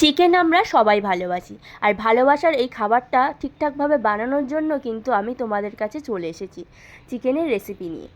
Chicken আমরা সবাই ভালোবাসি। আর ভালোবাসার এই খাবারটা ঠিকঠাকভাবে বানানোর জন্য কিন্তু আমি তোমাদের কাছে চলে এসেছি। চিকেনের রেসিপি নিয়ে।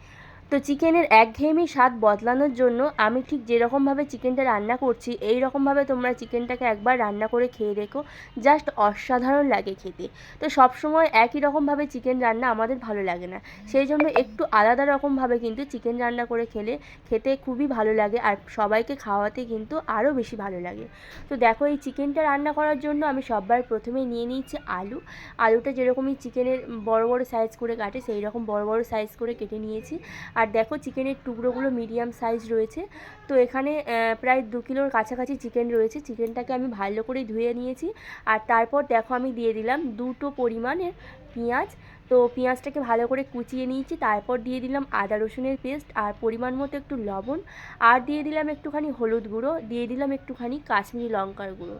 তো চিকেনের একঘেয়েমি স্বাদ বদলানোর জন্য আমি ঠিক যেরকমভাবে চিকেনটা রান্না করছি এই রকমভাবে তোমরা চিকেনটাকে একবার রান্না করে খেয়ে দেখো। জাস্ট অসাধারণ লাগে খেতে। তো সবসময় একই রকমভাবে চিকেন রান্না আমাদের ভালো লাগে না। সেই জন্য একটু আলাদা রকমভাবে কিন্তু চিকেন রান্না করে খেলে খেতে খুবই ভালো লাগে আর সবাইকে খাওয়াতে কিন্তু আরও বেশি ভালো লাগে। তো দেখো এই চিকেনটা রান্না করার জন্য আমি সববার প্রথমে নিয়ে নিয়েছি আলু। আলুটা যেরকমই চিকেনের বড় বড় সাইজ করে কাটে সেই রকম বড় বড় সাইজ করে কেটে নিয়েছি। আর দেখো চিকেনের টুকরোগুলো মিডিয়াম সাইজ রয়েছে। তো এখানে প্রায় দু কিলোর কাছাকাছি চিকেন রয়েছে। চিকেনটাকে আমি ভালো করে ধুয়ে নিয়েছি। আর তারপর দেখো আমি দিয়ে দিলাম দুটো পরিমাণের পেঁয়াজ। তো পেঁয়াজটাকে ভালো করে কুচিয়ে নিয়েছি, তারপর দিয়ে দিলাম আদা রসুনের পেস্ট আর পরিমাণ মতো একটু লবণ আর দিয়ে দিলাম একটুখানি হলুদ গুঁড়ো, দিয়ে দিলাম একটুখানি কাশ্মীরি লঙ্কার গুঁড়ো।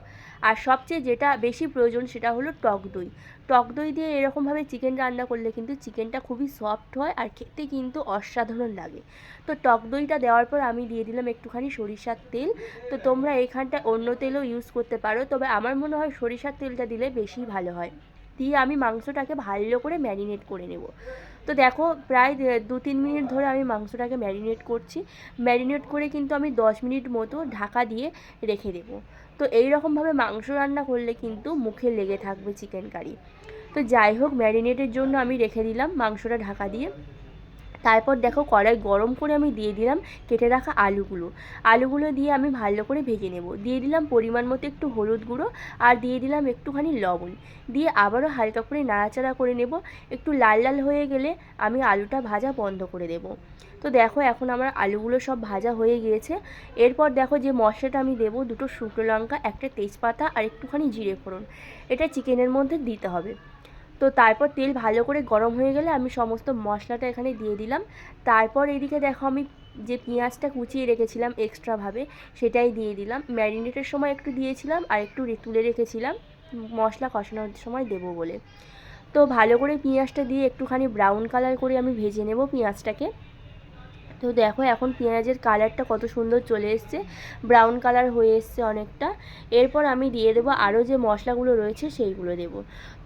আর সবচেয়ে যেটা বেশি প্রয়োজন সেটা হলো টক দই। টক দই দিয়ে এরকমভাবে চিকেন রান্না করলে কিন্তু চিকেনটা খুবই সফট হয় আর খেতে কিন্তু অসাধারণ লাগে। তো টক দইটা দেওয়ার পর আমি দিয়ে দিলাম একটুখানি সরিষার তেল। তো তোমরা এখানটায় অন্য তেলও ইউজ করতে পারো, তবে আমার মনে হয় সরিষার তেলটা দিলে বেশি ভালো হয়। দিয়ে আমি মাংসটাকে ভালো করে ম্যারিনেট করে নেব। তো দেখো প্রায় দু তিন মিনিট ধরে আমি মাংসটাকে ম্যারিনেট করছি। ম্যারিনেট করে কিন্তু আমি দশ মিনিট মতো ঢাকা দিয়ে রেখে দেব। তো এই রকমভাবে মাংস রান্না করলে কিন্তু মুখে লেগে থাকবে চিকেন কারি। তো যাই হোক, ম্যারিনেটের জন্য আমি রেখে দিলাম মাংসটা ঢাকা দিয়ে। তারপর দেখো কড়াই গরম করে আমি দিয়ে দিলাম কেটে রাখা আলুগুলো। আলুগুলো দিয়ে আমি ভালো করে ভেজে নেব। দিয়ে দিলাম পরিমাণ মতো একটু হলুদ গুঁড়ো আর দিয়ে দিলাম একটুখানি লবণ। দিয়ে আবারও হালকা করে নাড়াচাড়া করে নেব। একটু লাল লাল হয়ে গেলে আমি আলুটা ভাজা বন্ধ করে দেব। তো দেখো এখন আমার আলুগুলো সব ভাজা হয়ে গিয়েছে। এরপর দেখো যে মশলাটা আমি দেবো দুটো শুকনো লঙ্কা, একটা তেজপাতা আর একটুখানি জিরে ফোড়ন। এটা চিকেনের মধ্যে দিতে হবে। তো তারপর তেল ভালো করে গরম হয়ে গেলে আমি সমস্ত মশলাটা এখানে দিয়ে দিলাম। তারপর এদিকে দেখো আমি যে পেঁয়াজটা কুচিয়ে রেখেছিলাম এক্সট্রাভাবে সেটাই দিয়ে দিলাম। ম্যারিনেটের সময় একটু দিয়েছিলাম আর একটু তুলে রেখেছিলাম। মশলা কষানোর সময় দেবো বলে। তো ভালো করে পেঁয়াজটা দিয়ে একটুখানি ব্রাউন কালার করে আমি ভেজে নেব পেঁয়াজটাকে। তো দেখো এখন পেঁয়াজের কালারটা কত সুন্দর চলে এসছে। ব্রাউন কালার হয়ে এসছে অনেকটা। এরপর আমি দিয়ে দেবো আরও যে মশলাগুলো রয়েছে সেইগুলো দেবো।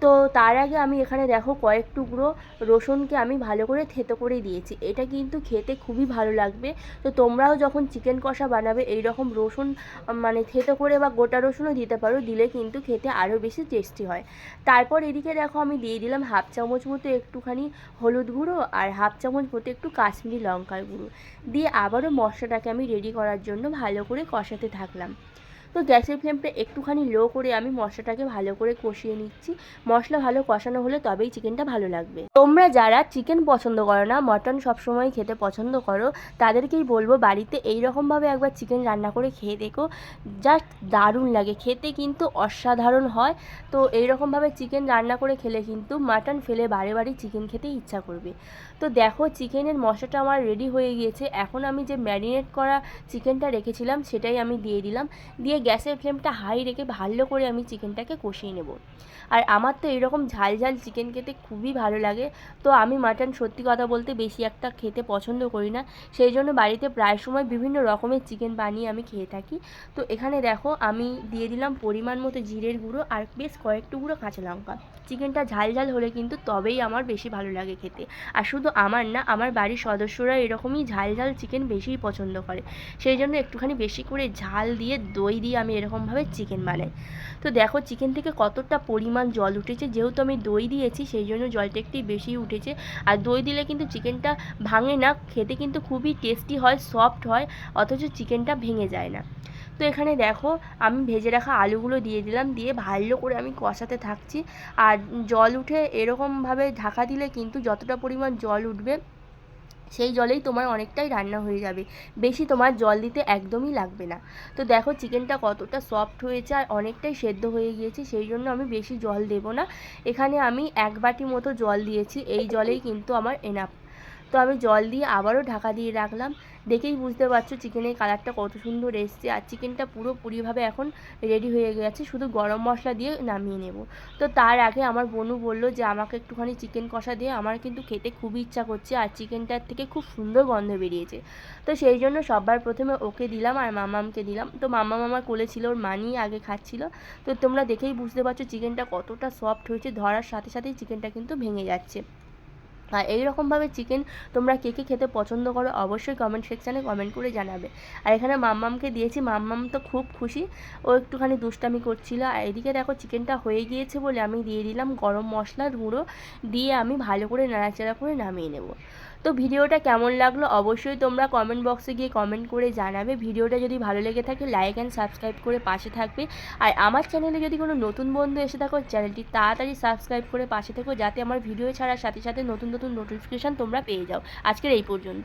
তো তার আগে আমি এখানে দেখো কয়েক টুকরো রসুনকে আমি ভালো করে থেতো করে দিয়েছি। এটা কিন্তু খেতে খুবই ভালো লাগবে। তো তোমরাও যখন চিকেন কষা বানাবে এই রকম রসুন মানে থেতো করে বা গোটা রসুনও দিতে পারো, দিলে কিন্তু খেতে আরও বেশি টেস্টি হয়। তারপর এদিকে দেখো আমি দিয়ে দিলাম হাফ চামচ মতো একটুখানি হলুদ গুঁড়ো আর হাফ চামচ মতো একটু কাশ্মীরি লঙ্কার গুঁড়ো। দিয়ে আবারও মশলাটাকে আমি রেডি করার জন্য ভালো করে কষাতে থাকলাম। তো গ্যাসের ফ্লেমটা একটুখানি লো করে আমি মশলাটাকে ভালো করে কষিয়ে নিচ্ছি। মশলা ভালো কষানো হলে তবেই চিকেনটা ভালো লাগবে। তোমরা যারা চিকেন পছন্দ করো না, মটন সবসময় খেতে পছন্দ করো, তাদেরকেই বলব বাড়িতে এই রকমভাবে একবার চিকেন রান্না করে খেয়ে দেখো। জাস্ট দারুণ লাগে। খেতে কিন্তু অসাধারণ হয়। তো এই রকমভাবে চিকেন রান্না করে খেলে কিন্তু মাটন ফেলে বারে বারে চিকেন খেতে ইচ্ছা করবে। তো দেখো চিকেনের মশলাটা আমার রেডি হয়ে গিয়েছে। এখন আমি যে ম্যারিনেট করা চিকেনটা রেখেছিলাম, সেটাই আমি দিয়ে দিলাম। দিয়ে গ্যাসের ফ্লেমটা হাই রেখে ভালো করে আমি চিকেনটাকে কষিয়ে নেব। আর আমার তো এরকম ঝাল ঝাল চিকেন খেতে খুবই ভালো লাগে। তো আমি মাটন সত্যি কথা বলতে বেশি একটা খেতে পছন্দ করি না। সেই জন্য বাড়িতে প্রায় সময় বিভিন্ন রকমের চিকেন বানিয়ে আমি খেয়ে থাকি। তো এখানে দেখো আমি দিয়ে দিলাম পরিমাণ মতো জিরের গুঁড়ো আর বেশ কয়েক টুকরো কাঁচা লঙ্কা। চিকেনটা ঝাল ঝাল হলে কিন্তু তবেই আমার বেশি ভালো লাগে খেতে। আর শুধু আমার না, আমার বাড়ির সদস্যরা এরকমই ঝাল ঝাল চিকেন বেশিই পছন্দ করে। সেই জন্য একটুখানি বেশি করে ঝাল দিয়ে দই দিয়ে আমি এরকমভাবে চিকেন বানাই। তো দেখো চিকেন থেকে কতটা পরিমাণ জল উঠেছে, যেহেতু আমি দই দিয়েছি, সেই জন্য জলটা একটু বেশি উঠেছে। আর দই দিলে কিন্তু চিকেনটা ভাঙে না, খেতে কিন্তু খুবই টেস্টি হয় সফট হয়, অথচ চিকেনটা ভেঙে যায় না। তো এখানে দেখো আমি ভেজে রাখা আলুগুলো দিয়ে দিলাম, দিয়ে ভালো করে আমি কষাতে থাকছি। আর জল উঠে এরকমভাবে ঢাকা দিলে কিন্তু যতটা পরিমাণ জল উঠবে সেই জলেই তোমার অনেকটাই রান্না হয়ে যাবে। বেশি তোমার জল দিতে একদমই লাগবে না। তো দেখো চিকেনটা কতটা সফট হয়েছে আর অনেকটাই সেদ্ধ হয়ে গিয়েছে, সেই জন্য আমি বেশি জল দেব না। এখানে আমি এক বাটি মতো জল দিয়েছি, এই জলেই কিন্তু আমার এনাফ তো আমি জল দিয়ে আবারও ঢাকা দিয়ে রাখলাম। দেখেই বুঝতে পারছ চিকেনের কালারটা কত সুন্দর এসছে। আর চিকেনটা পুরোপুরিভাবে এখন রেডি হয়ে গেছে, শুধু গরম মশলা দিয়ে নামিয়ে নেব। তো তার আগে আমার বনু বলল যে, আমাকে একটুখানি চিকেন কষা দিয়ে আমার কিন্তু খেতে খুবই ইচ্ছা করছে আর চিকেনটার থেকে খুব সুন্দর গন্ধ বেরিয়েছে। তো সেই জন্য সবার প্রথমে ওকে দিলাম আর মামামকে দিলাম। তো মামা মামার কোলে ছিল, ওর মানি আগে খাচ্ছিল। তো তোমরা দেখেই বুঝতে পারছ চিকেনটা কতটা সফট হয়েছে, ধরার সাথে সাথেই চিকেনটা কিন্তু ভেঙে যাচ্ছে। আর এইরকমভাবে চিকেন তোমরা কে কে খেতে পছন্দ করো অবশ্যই কমেন্ট সেকশানে কমেন্ট করে জানাবে। আর এখানে মাম্মামকে দিয়েছি, মাম্মাম তো খুব খুশি। ও একটুখানি দুষ্টামি করছিল। আর এদিকে দেখো চিকেনটা হয়ে গিয়েছে বলে আমি দিয়ে দিলাম গরম মশলার গুঁড়ো, দিয়ে আমি ভালো করে নাড়াচাড়া করে নামিয়ে নেব। তো ভিডিওটা কেমন লাগল অবশ্যই তোমরা কমেন্ট বক্সে গিয়ে কমেন্ট করে জানাবে। ভিডিওটা যদি ভালো লেগে থাকে লাইক অ্যান্ড সাবস্ক্রাইব করে পাশে থাকবে। আর আমার চ্যানেলে যদি কোনো নতুন বন্ধু এসে থাকো চ্যানেলটি তাড়াতাড়ি সাবস্ক্রাইব করে পাশে থাকো, যাতে আমার ভিডিও ছাড়ার সাথে সাথে নতুন নতুন নোটিফিকেশান তোমরা পেয়ে যাও। আজকের এই পর্যন্ত।